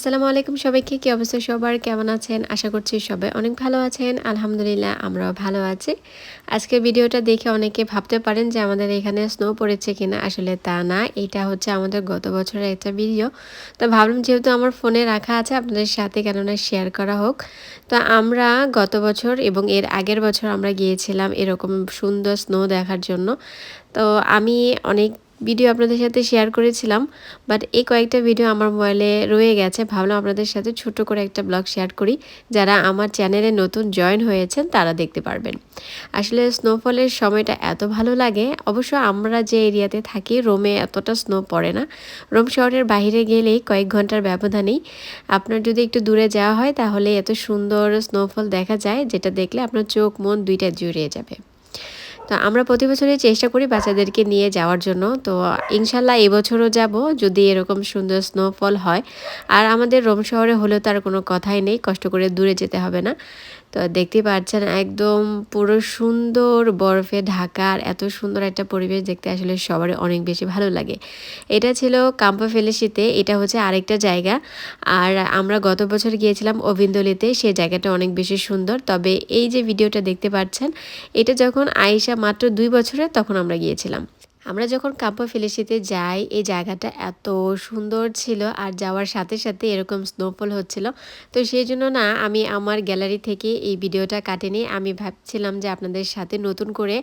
আসসালামু আলাইকুম সবাইকে, কি অবস্থা সবার? কেমন আছেন? আশা করছি সবাই অনেক ভালো আছেন। আলহামদুলিল্লাহ আমরাও ভালো আছি। আজকে ভিডিওটা দেখে অনেকে ভাবতে পারেন যে আমাদের এখানে স্নো পড়েছে কিনা। আসলে তা না, এটা হচ্ছে আমাদের গত বছরের একটা ভিডিও তো ভাবলাম যেহেতু আমার ফোনে রাখা আছে, আপনাদের সাথে কেননা শেয়ার করা হোক। তো আমরা গত বছর এবং এর আগের বছর আমরা গিয়েছিলাম এরকম সুন্দর স্নো দেখার জন্য। তো আমি অনেক ভিডিও আপনাদের সাথে শেয়ার করেছিলাম বাট এই কয়েকটা ভিডিও আমার মোবাইলে রয়ে গেছে। ভাবলাম আপনাদের সাথে ছোট করে একটা ব্লগ শেয়ার করি। যারা আমার চ্যানেলে নতুন জয়েন হয়েছেন, তারা দেখতে পারবেন। আসলে স্নোফলের সময়টা এত ভালো লাগে। অবশ্য আমরা যে এরিয়াতে থাকি রোমে এতটা স্নো পড়ে না। রোম শহরের বাইরে গেলেই কয়েক ঘণ্টার ব্যবধানেই আপনার যদি একটু দূরে যাওয়া হয়, তাহলে এত সুন্দর স্নোফল দেখা যায়, যেটা দেখলে আপনার চোখ, মন দুইটা জুড়িয়ে যাবে। তো আমরা প্রতি বছরই চেষ্টা করি বাচ্চাদেরকে নিয়ে যাওয়ার জন্য। তো ইনশাল্লাহ এবছরও যাব যদি এরকম সুন্দর স্নোফল হয়। আর আমাদের রোম শহরে হলেও তার কোনো কথাই নেই, কষ্ট করে দূরে যেতে হবে না। তো দেখতে পাচ্ছেন একদম পুরো সুন্দর বরফে ঢাকার এত সুন্দর একটা পরিবেশ দেখতে আসলে সবারই অনেক বেশি ভালো লাগে। এটা ছিল কাম্পা ফেলেসিতে এটা হচ্ছে আরেকটা জায়গা। আর আমরা গত বছর গিয়েছিলাম অভিন্দলিতে সেই জায়গাটা অনেক বেশি সুন্দর। তবে এই যে ভিডিওটা দেখতে পাচ্ছেন, এটা যখন আয়েশা মাত্র দুই বছরে তখন আমরা গিয়েছিলাম। আমরা যখন কাব্য ফেলেসিতে যাই, এই জায়গাটা এত সুন্দর ছিল আর যাওয়ার সাথে সাথে এরকম স্নোফল হচ্ছিল। তো সেই জন্য না, আমি আমার গ্যালারি থেকে এই ভিডিওটা কাটেনি। আমি ভাবছিলাম যে আপনাদের সাথে নতুন করে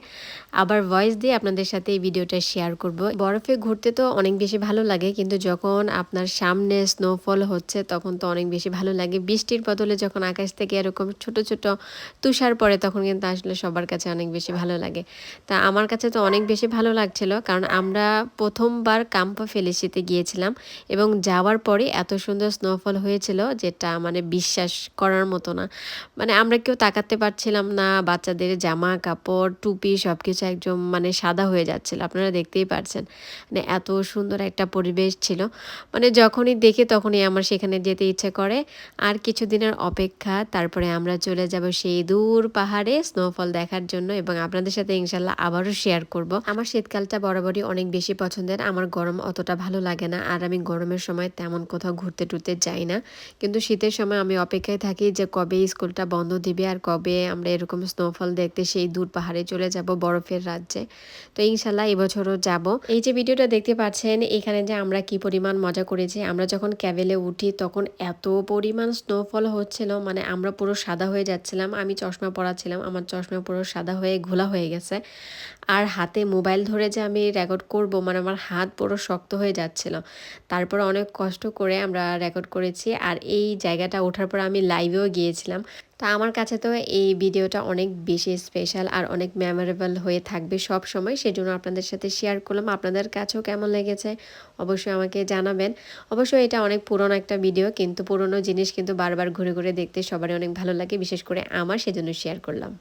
আবার ভয়েস দিয়ে আপনাদের সাথে এই ভিডিওটা শেয়ার করব। বরফে ঘুরতে তো অনেক বেশি ভালো লাগে, কিন্তু যখন আপনার সামনে স্নোফল হচ্ছে, তখন তো অনেক বেশি ভালো লাগে। বৃষ্টির বদলে যখন আকাশ থেকে এরকম ছোট ছোট তুষার পড়ে, তখন কিন্তু আসলে সবার কাছে অনেক বেশি ভালো লাগে। তা আমার কাছে তো অনেক বেশি ভালো লাগছিল। কারণ আমরা প্রথমবার কাম্পা ফেলেসিতে গিয়েছিলাম এবং যাওয়ার পরে এত সুন্দর স্নোফল হয়েছিল যেটা মানে বিশ্বাস করার মতো না। মানে আমরা কেউ তাকাতে পারছিলাম না, বাচ্চাদের জামা কাপড়, টুপি সব কিছু একদম মানে সাদা হয়ে যাচ্ছিল, আপনারা দেখতেই পারছেন। মানে এত সুন্দর একটা পরিবেশ ছিল। মানে যখনই দেখে তখনই আমার সেখানে যেতে ইচ্ছে করে। আর কিছুদিনের অপেক্ষা, তারপরে আমরা চলে যাব সেই দূর পাহাড়ে স্নোফল দেখার জন্য এবং আপনাদের সাথে ইনশাল্লাহ আবারও শেয়ার করব। আমার শীতকালটা বরাবরই অনেক বেশি পছন্দের। আমার গরম অতটা ভালো লাগে না, আর আমি গরমের সময় তেমন কোথাও ঘুরতে টুরতে যাই না। কিন্তু শীতের সময় আমি অপেক্ষায় থাকি যে কবে স্কুলটা বন্ধ দিবে আর কবে আমরা এরকম স্নোফল দেখতে সেই দূর পাহাড়ে চলে যাব বরফের রাজ্যে। তো ইনশাল্লাহ এবছরও যাব। এই যে ভিডিওটা দেখতে পাচ্ছেন, এখানে যে আমরা কি পরিমাণ মজা করেছি, আমরা যখন ক্যাবেলে উঠি তখন এত পরিমাণ স্নোফল হচ্ছিল মানে আমরা পুরো সাদা হয়ে যাচ্ছিলাম, আমি চশমা পরাছিলাম আমার চশমা পুরো সাদা হয়ে ঘোলা হয়ে গেছে। আর হাতে মোবাইল ধরে যে আমি রেকর্ড করব মানে আমার হাত পুরো শক্ত হয়ে যাচ্ছিল। তারপর অনেক কষ্ট করে আমরা রেকর্ড করেছি আর এই জায়গাটা ওঠার পর আমি লাইভেও গিয়েছিলাম। তো আমার কাছে তো এই ভিডিওটা অনেক বেশি স্পেশাল আর অনেক মেমোরেবল হয়ে থাকবে সব সময় সেজন্য আপনাদের সাথে শেয়ার করলাম। আপনাদের কাছেও কেমন লেগেছে অবশ্যই আমাকে জানাবেন। অবশ্যই এটা অনেক পুরনো একটা ভিডিও কিন্তু পুরনো জিনিস কিন্তু বারবার ঘুরে ঘুরে দেখতে সবারই অনেক ভালো লাগে, বিশেষ করে আমার, সেজন্য শেয়ার করলাম।